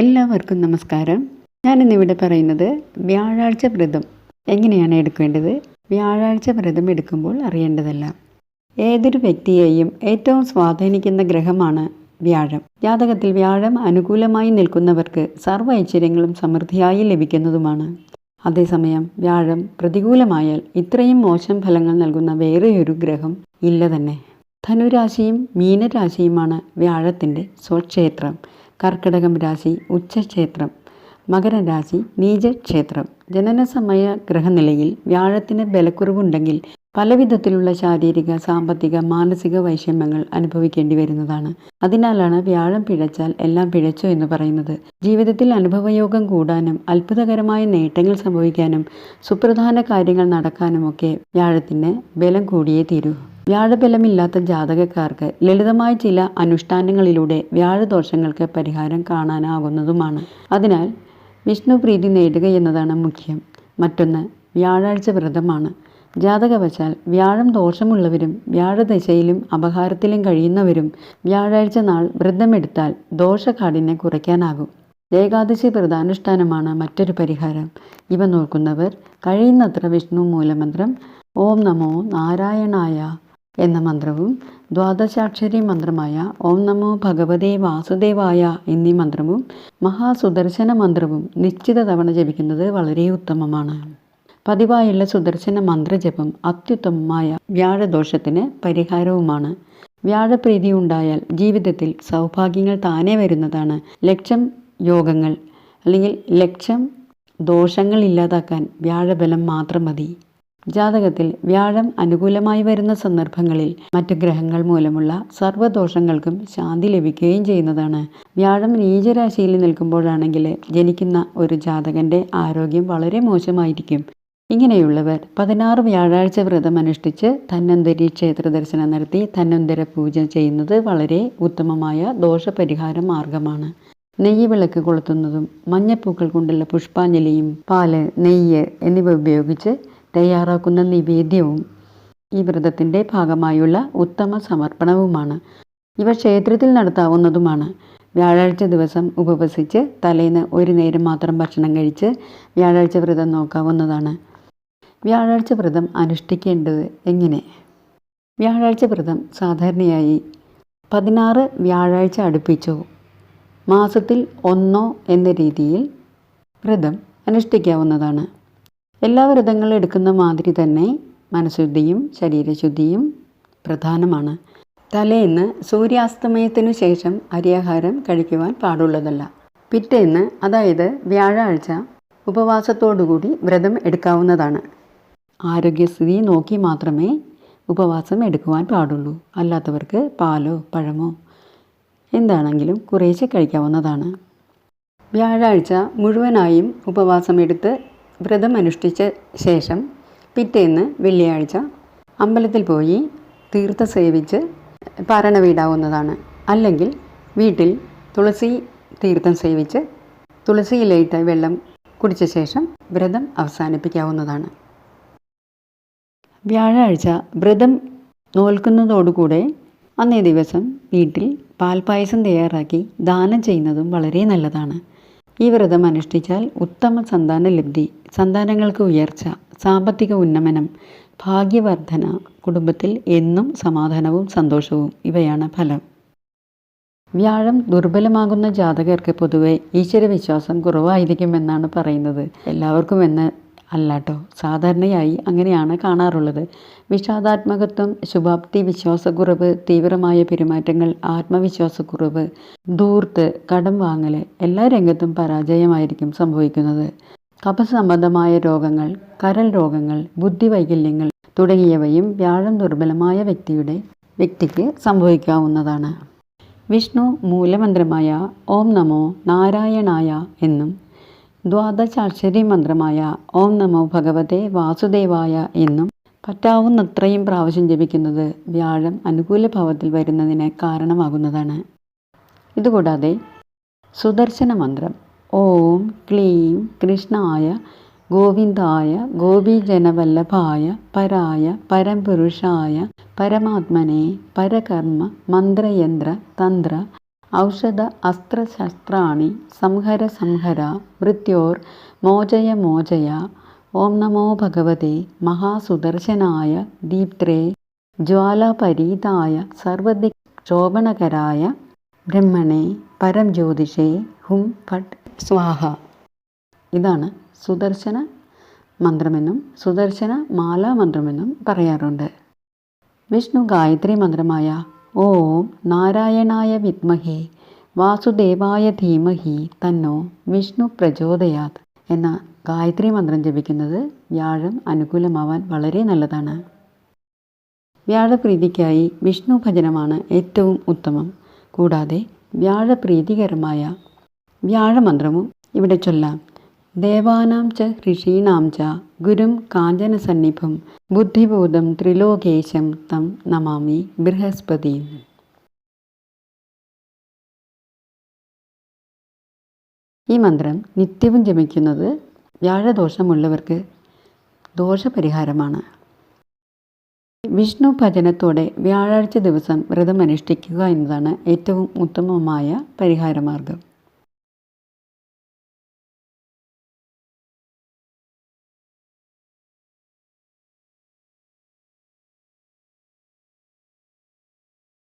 എല്ലാവർക്കും നമസ്കാരം. ഞാനിന്നിവിടെ പറയുന്നത് വ്യാഴാഴ്ച വ്രതം. എങ്ങനെയാണ് എടുക്കേണ്ടത്? വ്യാഴാഴ്ച വ്രതം എടുക്കുമ്പോൾ അറിയേണ്ടതല്ല. ഏതൊരു വ്യക്തിയെയും ഏറ്റവും സ്വാധീനിക്കുന്ന ഗ്രഹമാണ് വ്യാഴം. ജാതകത്തിൽ വ്യാഴം അനുകൂലമായി നിൽക്കുന്നവർക്ക് സർവ ഐശ്വര്യങ്ങളും സമൃദ്ധിയായി ലഭിക്കുന്നതുമാണ്. അതേസമയം വ്യാഴം പ്രതികൂലമായാൽ ഇത്രയും മോശം ഫലങ്ങൾ നൽകുന്ന വേറെയൊരു ഗ്രഹം ഇല്ല തന്നെ. ധനുരാശിയും മീനരാശിയുമാണ് വ്യാഴത്തിന്റെ സ്വക്ഷേത്രം. കർക്കിടകം രാശി ഉച്ചക്ഷേത്രം മകരരാശി നീചക്ഷേത്രം. ജനനസമയ ഗ്രഹനിലയിൽ വ്യാഴത്തിന് ബലക്കുറവുണ്ടെങ്കിൽ പലവിധത്തിലുള്ള ശാരീരിക സാമ്പത്തിക മാനസിക വൈഷമ്യങ്ങൾ അനുഭവിക്കേണ്ടി വരുന്നതാണ്. അതിനാലാണ് വ്യാഴം പിഴച്ചാൽ എല്ലാം പിഴച്ചു എന്ന് പറയുന്നത്. ജീവിതത്തിൽ അനുഭവയോഗം കൂടാനും അത്ഭുതകരമായ നേട്ടങ്ങൾ സംഭവിക്കാനും സുപ്രധാന കാര്യങ്ങൾ നടക്കാനുമൊക്കെ വ്യാഴത്തിന് ബലം കൂടിയേ തീരൂ. വ്യാഴബലമില്ലാത്ത ജാതകക്കാർക്ക് ലളിതമായ ചില അനുഷ്ഠാനങ്ങളിലൂടെ വ്യാഴദോഷങ്ങൾക്ക് പരിഹാരം കാണാനാകുന്നതുമാണ്. അതിനാൽ വിഷ്ണു പ്രീതി നേടുക എന്നതാണ് മുഖ്യം. മറ്റൊന്ന് വ്യാഴാഴ്ച വ്രതമാണ് ജാതകവശാൽ വ്യാഴം ദോഷമുള്ളവരും വ്യാഴദശയിലും അപഹാരത്തിലും കഴിയുന്നവരും വ്യാഴാഴ്ച നാൾ വ്രതമെടുത്താൽ ദോഷകാഠിനെ കുറയ്ക്കാനാകും. ഏകാദശി വ്രതാനുഷ്ഠാനമാണ് മറ്റൊരു പരിഹാരം. ഇവ നോക്കുന്നവർ കഴിയുന്നത്ര വിഷ്ണു മൂലമന്ത്രം ഓം നമോ നാരായണായ എന്ന മന്ത്രവും ദ്വാദശാക്ഷരി മന്ത്രമായ ഓം നമോ ഭഗവതേ വാസുദേവായ എന്നീ മന്ത്രവും മഹാസുദർശന മന്ത്രവും നിശ്ചിത തവണ ജപിക്കുന്നത് വളരെ ഉത്തമമാണ്. പതിവായുള്ള സുദർശന മന്ത്രജപം അത്യുത്തമമായ വ്യാഴദോഷത്തിന് പരിഹാരവുമാണ്. വ്യാഴപ്രീതി ഉണ്ടായാൽ ജീവിതത്തിൽ സൗഭാഗ്യങ്ങൾ താനെ വരുന്നതാണ്. ലക്ഷം യോഗങ്ങൾ അല്ലെങ്കിൽ ലക്ഷം ദോഷങ്ങൾ ഇല്ലാതാക്കാൻ വ്യാഴബലം മാത്രം മതി. ജാതകത്തിൽ വ്യാഴം അനുകൂലമായി വരുന്ന സന്ദർഭങ്ങളിൽ മറ്റു ഗ്രഹങ്ങൾ മൂലമുള്ള സർവദോഷങ്ങൾക്കും ശാന്തി ലഭിക്കുകയും ചെയ്യുന്നതാണ്. വ്യാഴം നീചരാശിയിൽ നിൽക്കുമ്പോഴാണെങ്കിൽ ജനിക്കുന്ന ഒരു ജാതകന്റെ ആരോഗ്യം വളരെ മോശമായിരിക്കും. ഇങ്ങനെയുള്ളവർ പതിനാറ് വ്യാഴാഴ്ച വ്രതം അനുഷ്ഠിച്ച് ധന്വന്തരി ക്ഷേത്ര ദർശനം നടത്തി ധന്വന്തര പൂജ ചെയ്യുന്നത് വളരെ ഉത്തമമായ ദോഷപരിഹാര മാർഗമാണ്. നെയ്യ് വിളക്ക് കൊളുത്തുന്നതും മഞ്ഞപ്പൂക്കൾ കൊണ്ടുള്ള പുഷ്പാഞ്ജലിയും പാൽ നെയ്യ് എന്നിവ ഉപയോഗിച്ച് തയ്യാറാക്കുന്ന നിവേദ്യവും ഈ വ്രതത്തിന്റെ ഭാഗമായുള്ള ഉത്തമ സമർപ്പണവുമാണ്. ഇവ ക്ഷേത്രത്തിൽ നടത്താവുന്നതുമാണ്. വ്യാഴാഴ്ച ദിവസം ഉപവസിച്ച് തലേന്ന് ഒരു നേരം മാത്രം ഭക്ഷണം കഴിച്ച് വ്യാഴാഴ്ച വ്രതം നോക്കാവുന്നതാണ്. വ്യാഴാഴ്ച വ്രതം അനുഷ്ഠിക്കേണ്ടത് എങ്ങനെ? വ്യാഴാഴ്ച വ്രതം സാധാരണയായി പതിനാറ് വ്യാഴാഴ്ച അടുപ്പിച്ചോ. മാസത്തിൽ ഒന്നോ എന്ന രീതിയിൽ വ്രതം അനുഷ്ഠിക്കാവുന്നതാണ്. എല്ലാ വ്രതങ്ങളും എടുക്കുന്ന മാതിരി തന്നെ മനഃശുദ്ധിയും ശരീരശുദ്ധിയും പ്രധാനമാണ്. തലേന്ന് സൂര്യാസ്തമയത്തിനു ശേഷം അരിയാഹാരം കഴിക്കുവാൻ പാടുള്ളതല്ല. പിറ്റേന്ന് അതായത് വ്യാഴാഴ്ച ഉപവാസത്തോടുകൂടി വ്രതം എടുക്കാവുന്നതാണ്. ആരോഗ്യസ്ഥിതി നോക്കി മാത്രമേ ഉപവാസം എടുക്കുവാൻ പാടുള്ളൂ. അല്ലാത്തവർക്ക് പാലോ പഴമോ എന്താണെങ്കിലും കുറേശ്ശെ കഴിക്കാവുന്നതാണ്. വ്യാഴാഴ്ച മുഴുവനായും ഉപവാസം എടുത്ത് വ്രതം അനുഷ്ഠിച്ച ശേഷം പിറ്റേന്ന് വെള്ളിയാഴ്ച അമ്പലത്തിൽ പോയി തീർത്ഥ സേവിച്ച് പാരണ വീടാവുന്നതാണ്. അല്ലെങ്കിൽ വീട്ടിൽ തുളസി തീർത്ഥം സേവിച്ച് തുളസിയിലയിട്ട് വെള്ളം കുടിച്ച ശേഷം വ്രതം അവസാനിപ്പിക്കാവുന്നതാണ്. വ്യാഴാഴ്ച വ്രതം നോൽക്കുന്നതോടുകൂടെ അന്നേ ദിവസം വീട്ടിൽ പാൽപ്പായസം തയ്യാറാക്കി ദാനം ചെയ്യുന്നതും വളരെ നല്ലതാണ്. ഈ വ്രതം അനുഷ്ഠിച്ചാൽ ഉത്തമ സന്താന ലബ്ധി സന്താനങ്ങൾക്ക് ഉയർച്ച സാമ്പത്തിക ഉന്നമനം ഭാഗ്യവർദ്ധന കുടുംബത്തിൽ എന്നും സമാധാനവും സന്തോഷവും ഇവയാണ് ഫലം. വ്യാഴം ദുർബലമാകുന്ന ജാതകർക്ക് പൊതുവെ ഈശ്വരവിശ്വാസം കുറവായിരിക്കുമെന്നാണ് പറയുന്നത്. എല്ലാവർക്കും എന്ന് അല്ലാട്ടോ സാധാരണയായി അങ്ങനെയാണ് കാണാറുള്ളത്. വിഷാദാത്മകത്വം ശുഭാപ്തി വിശ്വാസക്കുറവ് തീവ്രമായ പെരുമാറ്റങ്ങൾ ആത്മവിശ്വാസക്കുറവ് ദൂർത്ത് കടം വാങ്ങൽ എല്ലാ രംഗത്തും പരാജയമായിരിക്കും സംഭവിക്കുന്നത്. കഫസംബന്ധമായ രോഗങ്ങൾ കരൾ രോഗങ്ങൾ ബുദ്ധിവൈകല്യങ്ങൾ തുടങ്ങിയവയും വ്യാഴം ദുർബലമായ വ്യക്തിയുടെ വ്യക്തിക്ക് സംഭവിക്കാവുന്നതാണ്. വിഷ്ണു മൂലമന്ത്രമായ ഓം നമോ നാരായണായ എന്നും ദ്വാദശാക്ഷരി മന്ത്രമായ ഓം നമോ ഭഗവതേ വാസുദേവായ എന്നും പറ്റാവുന്നത്രയും പ്രാവശ്യം ജപിക്കുന്നത് വ്യാഴം അനുകൂല ഭാവത്തിൽ വരുന്നതിന് കാരണമാകുന്നതാണ്. ഇതുകൂടാതെ സുദർശന മന്ത്രം ഓം ക്ലീം കൃഷ്ണായ ഗോവിന്ദായ ഗോപീജനവല്ലഭായ പരായ പരംപുരുഷായ പരമാത്മനെ പരകർമ്മ മന്ത്രയന്ത്ര തന്ത്ര ഔഷധ അസ്ത്രശസ്ത്രാണി സംഹര സംഹര മൃത്യോർ മോചയ മോചയ ഓം നമോ ഭഗവതേ മഹാസുദർശനായ ദീപ്ത്രേ ജ്വാലാപരീതായ സർവദിക് ശോഭനകരായ ബ്രഹ്മണേ പരം ജ്യോതിഷേ ഹും ഫട്ട് സ്വാഹ. ഇതാണ് സുദർശന മന്ത്രമെന്നും സുദർശന മാലാമന്ത്രമെന്നും പറയാറുണ്ട്. വിഷ്ണു ഗായത്രി മന്ത്രമായ ഓം നാരായണായ വിദ്മഹേ വാസുദേവായ ധീമഹി തന്നോ വിഷ്ണു പ്രചോദയാത് എന്ന ഗായത്രി മന്ത്രം ജപിക്കുന്നത് വ്യാഴം അനുകൂലമാവാൻ വളരെ നല്ലതാണ്. വ്യാഴപ്രീതിക്കായി വിഷ്ണു ഭജനമാണ് ഏറ്റവും ഉത്തമം. കൂടാതെ വ്യാഴപ്രീതികരമായ വ്യാഴമന്ത്രവും ഇവിടെ ചൊല്ലാം. ദേവാനാം ച ഋഷീണാം ച ഗുരും കാഞ്ചനസന്നിഭം ബുദ്ധിബോധം ത്രിലോകേശം തം നമാമി ബൃഹസ്പതി. ഈ മന്ത്രം നിത്യവും ജപിക്കുന്നത് വ്യാഴദോഷമുള്ളവർക്ക് ദോഷപരിഹാരമാണ്. വിഷ്ണു ഭജനത്തോടെ വ്യാഴാഴ്ച ദിവസം വ്രതം അനുഷ്ഠിക്കുക എന്നതാണ് ഏറ്റവും ഉത്തമമായ പരിഹാരമാർഗം.